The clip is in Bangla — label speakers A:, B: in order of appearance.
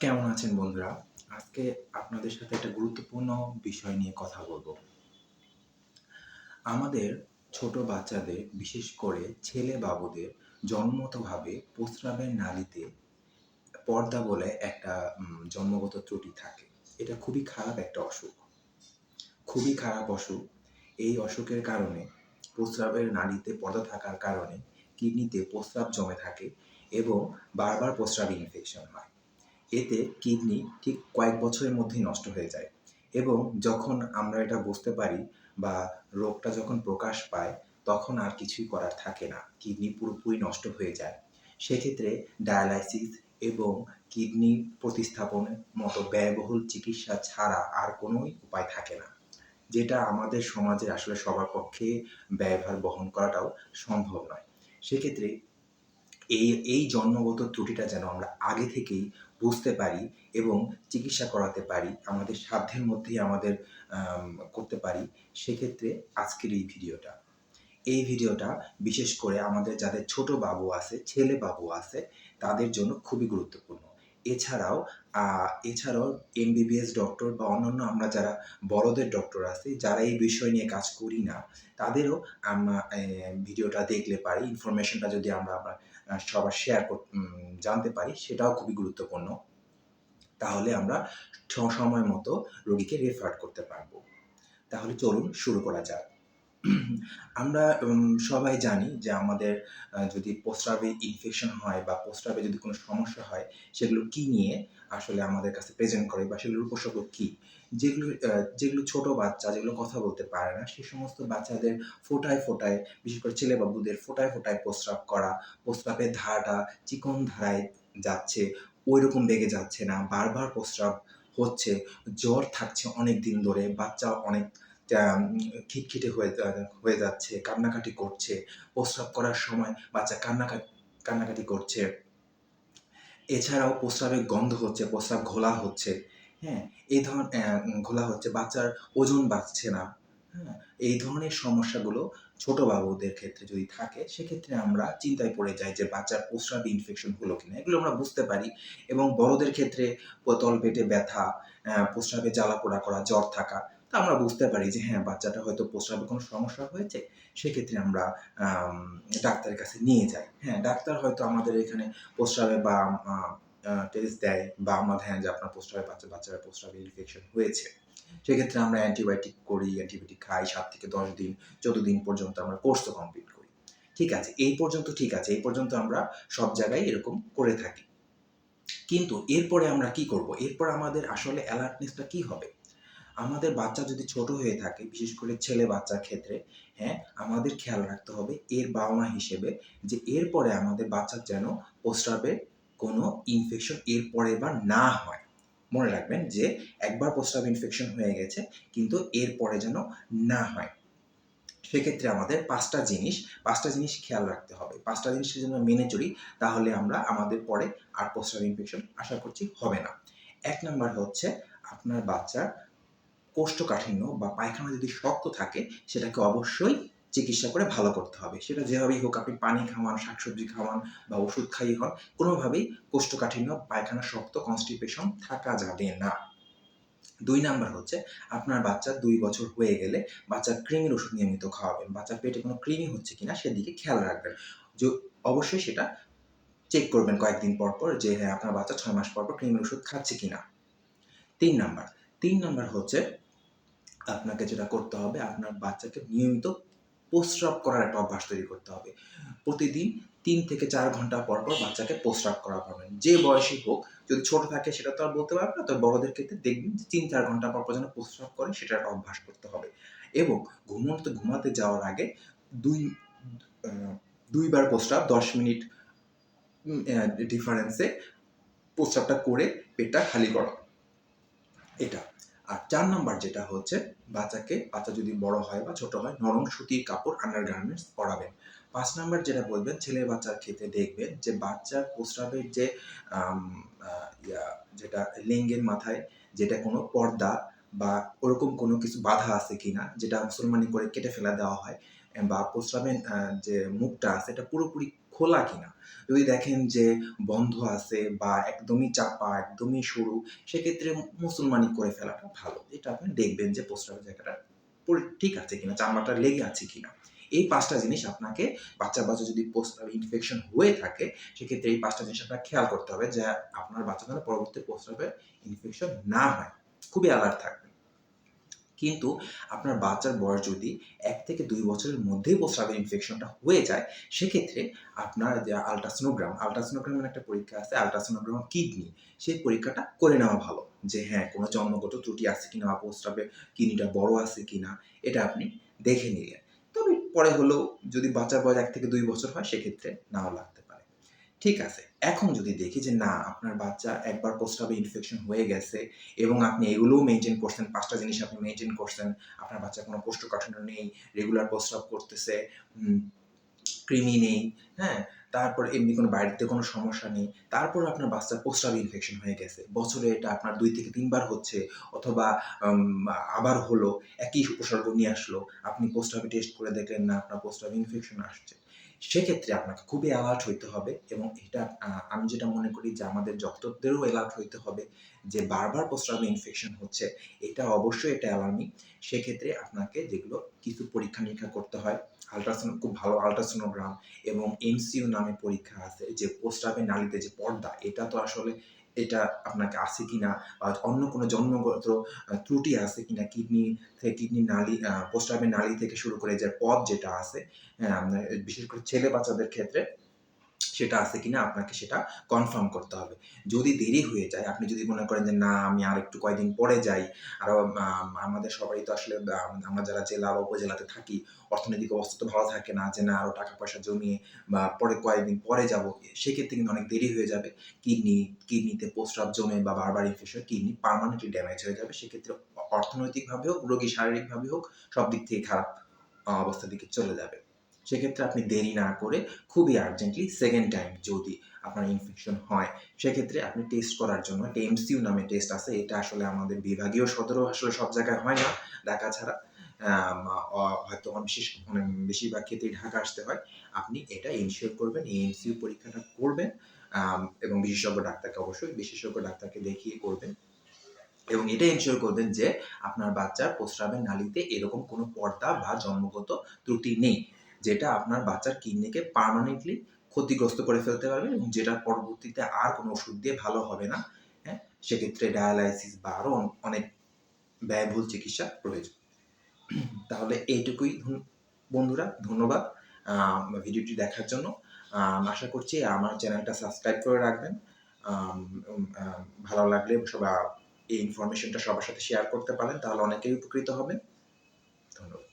A: কেমন আছেন বন্ধুরা? আজকে আপনাদের সাথে একটা গুরুত্বপূর্ণ বিষয় নিয়ে কথা বলব। আমাদের ছোট বাচ্চাদের, বিশেষ করে ছেলে বাবুদের জন্মগতভাবে প্রস্রাবের নালীতে পর্দা বলে একটা জন্মগত ত্রুটি থাকে। এটা খুবই খারাপ একটা অসুখ। খুবই খারাপ অসুখ। এই অসুখের কারণে, প্রস্রাবের নালীতে পর্দা থাকার কারণে কিডনিতে প্রস্রাব জমে থাকে এবং বারবার প্রস্রাব ইনফেকশন হয়। এতে কিডনি ঠিক কয়েক বছরের মধ্যেই নষ্ট হয়ে যায় এবং যখন আমরা এটা বুঝতে পারি বা রোগটা যখন প্রকাশ পায়, তখন আর কিছুই করার থাকে না। কিডনি পুরোপুরি নষ্ট হয়ে যায়। সেক্ষেত্রে ডায়ালাইসিস এবং কিডনি প্রতিস্থাপনের মতো ব্যয়বহুল চিকিৎসা ছাড়া আর কোনোই উপায় থাকে না, যেটা আমাদের সমাজে আসলে সবার পক্ষে ব্যয়ভার বহন করাটাও সম্ভব নয়। সেক্ষেত্রে এই এই জন্মগত ত্রুটিটা যেন আমরা আগে থেকেই বুঝতে পারি এবং চিকিৎসা করাতে পারি, আমাদের সাধ্যের মধ্যেই আমাদের করতে পারি, সেক্ষেত্রে আজকের এই ভিডিওটা। এই ভিডিওটা বিশেষ করে আমাদের যাদের ছোট বাবু আছে, ছেলে বাবু আছে, তাদের জন্য খুবই গুরুত্বপূর্ণ। এছাড়াও এছাড়াও এমবিবিএস ডক্টর বা অন্যান্য আমরা যারা বড়দের ডক্টর আছি, যারা এই বিষয় নিয়ে কাজ করি না, তাদেরও আমরা ভিডিওটা দেখলে পারি, ইনফরমেশনটা যদি আমরা সবার শেয়ার জানতে পারি, সেটাও খুবই গুরুত্বপূর্ণ। তাহলে আমরা সময় মতো রোগীকে রেফার করতে পারব। তাহলে চলুন শুরু করা যাক। আমরা সবাই জানি যে আমাদের যদি প্রস্রাবে ইনফেকশন হয় বা প্রস্রাবে যদি কোনো সমস্যা হয়, সেগুলো কি নিয়ে আসলে আমাদের কাছে প্রেজেন্ট করে বা সেগুলোর উপসর্গ কি? যেগুলো যেগুলো ছোট বাচ্চা, যেগুলো কথা বলতে পারে না সেই সমস্ত বাচ্চাদের ফোটায় ফোটায়, বিশেষ করে ছেলে বাবুদের ফোটায় ফোটায় প্রস্রাব করা প্রস্রাবের ধারাটা চিকন ধারায় যাচ্ছে ওই রকম বেগে যাচ্ছে না, বারবার প্রস্রাব হচ্ছে, জ্বর থাকছে অনেক দিন ধরে বাচ্চা অনেক খিটখিটে হয়ে হয়ে যাচ্ছে, কান্নাকাটি করছে, প্রস্রাব করার সময় বাচ্চা কান্নাকাটি কান্নাকাটি করছে। এছাড়াও প্রস্রাবের গন্ধ হচ্ছে, প্রস্রাব ঘোলা হচ্ছে। হ্যাঁ এই ধরনের ঘোলা হচ্ছে, বাচ্চার ওজন বাড়ছে না। হ্যাঁ এই ধরনের সমস্যাগুলো ছোট বাবুদের ক্ষেত্রে যদি থাকে, সেক্ষেত্রে আমরা চিন্তায় পড়ে যাই যে বাচ্চার প্রস্রাব ইনফেকশন হলো কিনা। এগুলো আমরা বুঝতে পারি এবং বড়দের ক্ষেত্রে তল পেটে ব্যথা প্রস্রাবে জ্বালা পোড়া করা, জ্বর থাকা তা আমরা বুঝতে পারি যে হ্যাঁ বাচ্চাটা হয়তো প্রস্রাবে কোনো সমস্যা হয়েছে, সেক্ষেত্রে আমরা ডাক্তারের কাছে নিয়ে যাই। হ্যাঁ ডাক্তার হয়তো আমাদের এখানে প্রস্রাবে বা টেস্ট দেয় বা আমরা ধ্যান যে আপনার প্রস্রাবে বাচ্চা, বাচ্চারা প্রস্রাবে ইনফেকশন হয়েছে। সেক্ষেত্রে আমরা অ্যান্টিবায়োটিক করি, অ্যান্টিবায়োটিক খাই, সাত থেকে দশ দিন, চোদ্দ দিন পর্যন্ত আমরা কোর্সও কমপ্লিট করি। ঠিক আছে, এই পর্যন্ত ঠিক আছে, এই পর্যন্ত আমরা সব জায়গায় এরকম করে থাকি। কিন্তু এরপরে আমরা কি করব? এরপর আমাদের আসলে অ্যালার্টনেসটা কি হবে? আমাদের বাচ্চা যদি ছোট হয়ে থাকে, বিশেষ করে ছেলে বাচ্চার ক্ষেত্রে হ্যাঁ আমাদের খেয়াল রাখতে হবে এর বাবা মা হিসেবে যে এরপরে আমাদের বাচ্চার যেন প্রস্রাবে কোনো ইনফেকশন এরপরে বা না হয়। মনে রাখবেন যে একবার প্রস্রাব ইনফেকশন হয়ে গেছে, কিন্তু এরপরে যেন না হয়। সেক্ষেত্রে আমাদের পাঁচটা জিনিস পাঁচটা জিনিস খেয়াল রাখতে হবে। পাঁচটা জিনিস যদি আমরা মেনে চলি, তাহলে আমরা আমাদের পরে আর প্রস্রাব ইনফেকশন আশা করছি হবে না। এক নাম্বার হচ্ছে আপনার বাচ্চার কোষ্ঠকাঠিন্য বা পায়খানা যদি শক্ত থাকে, সেটাকে অবশ্যই চিকিৎসা করে ভালো করতে হবে। সেটা যেভাবেই হোক, আপনি পানি খাওয়ান, শাকসবজি খাওয়ান বা ওষুধ খাইয়ে হন, কোনোভাবেই কোষ্ঠকাঠিন্য, পায়খানা শক্ত কনস্টিপেশন থাকা যাবে না। দুই নাম্বার হচ্ছে, আপনার বাচ্চা দুই বছর হয়ে গেলে বাচ্চার কৃমির ওষুধ নিয়মিত খাওয়াবেন। বাচ্চার পেটে কোনো কৃমি হচ্ছে কিনা সেদিকে খেয়াল রাখবেন। যে অবশ্যই সেটা চেক করবেন কয়েকদিন পর পর যে হ্যাঁ আপনার বাচ্চা ছয় মাস পর পর কৃমির ওষুধ খাচ্ছে কিনা। তিন নাম্বার তিন নাম্বার হচ্ছে আপনাকে যেটা করতে হবে, আপনার বাচ্চাকে নিয়মিত প্রস্রাব করার একটা অভ্যাস তৈরি করতে হবে। প্রতিদিন তিন থেকে চার ঘণ্টা পর পর বাচ্চাকে প্রস্রাব করা পাবেন যে বয়সী হোক, যদি ছোট থাকে সেটা তো আর বলতে পারবে না, তবে বড়দের ক্ষেত্রে দেখবেন তিন চার ঘণ্টা পর পর যেন প্রস্রাব করে সেটা একটা অভ্যাস করতে হবে। এবং ঘুমোতে ঘুমাতে যাওয়ার আগে দুই দুইবার প্রস্রাব দশ মিনিট ডিফারেন্সে প্রস্রাবটা করে পেটটা খালি করা। এটা। আর চার নাম্বার যেটা হচ্ছে, বাচ্চাকে, বাচ্চা যদি বড় হয় বা ছোট হয়, নরম সুতির কাপড় আন্ডার গার্মেন্টস পরাবেন। পাঁচ নাম্বার যেটা বলবেন, ছেলে বাচ্চার ক্ষেত্রে দেখবেন যে বাচ্চার প্রস্রাবের যে যেটা লিঙ্গের মাথায়, যেটা কোনো পর্দা বা ওরকম কোনো কিছু বাধা আছে কি না যেটা মুসলমানি করে কেটে ফেলা দেওয়া হয়, বা প্রস্রাবের যে মুখটা আছে, এটা পুরোপুরি খোলা কিনা। যদি দেখেন যে বন্ধ আছে বা একদমই চাপা, একদমই সরু, সেক্ষেত্রে মুসলমানি করে ফেলাটা ভালো। এটা আপনি দেখবেন যে প্রস্রাবের জায়গাটা ঠিক আছে কিনা, চামড়াটা লেগে আছে কিনা। এই পাঁচটা জিনিস আপনাকে বাচ্চা বাচ্চা যদি প্রস্রাবে ইনফেকশন হয়ে থাকে, সেক্ষেত্রে এই পাঁচটা জিনিস আপনার খেয়াল করতে হবে যে আপনার বাচ্চা যেন পরবর্তী প্রস্রাবে ইনফেকশন না হয়। খুবই অ্যালার্ট থাকবেন কিন্তু আপনার বাচ্চার বয়স যদি এক থেকে দুই বছরের মধ্যেই প্রস্রাবের ইনফেকশনটা হয়ে যায়, সেক্ষেত্রে আপনার যে আলট্রাসোনোগ্রাম আলট্রাসোনোগ্রামের একটা পরীক্ষা আছে আলট্রাসোনোগ্রাম কিডনি সেই পরীক্ষাটা করে নেওয়া ভালো। যে হ্যাঁ কোনো জন্মগত ত্রুটি আছে কিনা বা প্রস্রাবে কিডনিটা বড় আছে কিনা, এটা আপনি দেখে নিলেন। তবে পরে হলেও যদি বাচ্চার বয়স এক থেকে দুই বছর হয়, সেক্ষেত্রে নাও লাগতে ঠিক আছে, এখন যদি দেখি যে না, আপনার বাচ্চা একবার প্রস্রাবে ইনফেকশন হয়ে গেছে এবং আপনি এগুলোও মেনটেন করছেন, পাঁচটা জিনিস আপনি মেনটেন করছেন, আপনার বাচ্চা কোনো কোষ্ঠকাঠিন্য নেই রেগুলার প্রস্রাব করতেছে কৃমি নেই হ্যাঁ তারপর এমনি কোনো বাড়িতে কোনো সমস্যা নেই, তারপর আপনার বাচ্চার প্রস্রাব ইনফেকশন হয়ে গেছে, বছরে এটা আপনার দুই থেকে তিনবার হচ্ছে অথবা আবার হলো, একই উপসর্গ নিয়ে আসলো, আপনি প্রস্রাবে টেস্ট করে দেখলেন না, আপনার প্রস্রাবে ইনফেকশন আসছে। সেক্ষেত্রে আপনাকে খুবই অ্যালার্ট হইতে হবে এবং এটা আমি যেটা মনে করি যে আমাদের ডক্টরদেরও অ্যালার্ট হইতে হবে যে বারবার প্রস্রাবে ইনফেকশন হচ্ছে, এটা অবশ্যই এটা অ্যালার্মিং সেক্ষেত্রে আপনাকে যেগুলো কিছু পরীক্ষা নিরীক্ষা করতে হয় আলট্রাসাউন্ড খুব ভালো আলট্রাসোনোগ্রাম এবং এমসিউ নামে পরীক্ষা আছে, যে প্রস্রাবের নালীতে যে পর্দা, এটা তো আসলে এটা আপনাকে আছে কিনা বা অন্য কোনো জন্মগত ত্রুটি আছে কি না কিডনি থেকে কিডনি নালী পোস্টারের নালি থেকে শুরু করে যে পথ যেটা আছে হ্যাঁ বিশেষ করে ছেলে বাচ্চাদের ক্ষেত্রে সেটা আছে কিনা আপনাকে সেটা কনফার্ম করতে হবে। যদি দেরি হয়ে যায়, আপনি যদি মনে করেন যে, না, আমি আর একটু কয়েকদিন পরে যাই। আরও আমাদের সবাই তো আসলে আমরা যারা জেলা বা উপজেলাতে থাকি, অর্থনৈতিক অবস্থা তো ভালো থাকে না যে, না আরও টাকা পয়সা জমিয়ে বা পরে কয়েকদিন পরে যাব। সেক্ষেত্রে কিন্তু অনেক দেরি হয়ে যাবে। কিডনি, কিডনিতে প্রস্রাব জমে বা বারবার ইনফেকশন কিডনি পার্মানেন্টলি ড্যামেজ হয়ে যাবে। সেক্ষেত্রে অর্থনৈতিকভাবে হোক, রোগী শারীরিকভাবে হোক, সব দিক থেকে খারাপ অবস্থার দিকে চলে যাবে। সেক্ষেত্রে আপনি দেরি না করে খুবই আর্জেন্টলি সেকেন্ড টাইম যদি আপনার ইনফেকশন হয়, সেক্ষেত্রে আপনি টেস্ট করার জন্য একটা এমসিউ নামে টেস্ট আছে। এটা আসলে আমাদের বিভাগীয় সদরও আসলে সব জায়গায় হয় না, ঢাকা ছাড়া। হয়তো বিশেষ মানে বেশিরভাগ ক্ষেত্রেই ঢাকা আসতে হয়। আপনি এটা ইনশিওর করবেন এই এমসিউ পরীক্ষাটা করবেন এবং বিশেষজ্ঞ ডাক্তারকে অবশ্যই বিশেষজ্ঞ ডাক্তারকে দেখিয়ে করবেন। এবং এটা এনশিওর করবেন যে আপনার বাচ্চার প্রস্রাবের নালীতে এরকম কোনো পর্দা বা জন্মগত ত্রুটি নেই। যেটা আপনার বাচ্চার কিডনিকে পার্মানেন্টলি ক্ষতিগ্রস্ত করে ফেলতে পারবে এবং যেটা পরবর্তীতে আর কোনো ওষুধ দিয়ে ভালো হবে না হ্যাঁ? সেক্ষেত্রে ডায়ালাইসিস বা আরও অনেক ব্যয়বহুল চিকিৎসা প্রয়োজন। তাহলে এইটুকুই বন্ধুরা, ধন্যবাদ। ভিডিওটি দেখার জন্য। আশা করছি আমার চ্যানেলটা সাবস্ক্রাইব করে রাখবেন। ভালো লাগলে সবাই এই ইনফরমেশনটা সবার সাথে শেয়ার করতে পারেন, তাহলে অনেকেই উপকৃত হবে। ধন্যবাদ।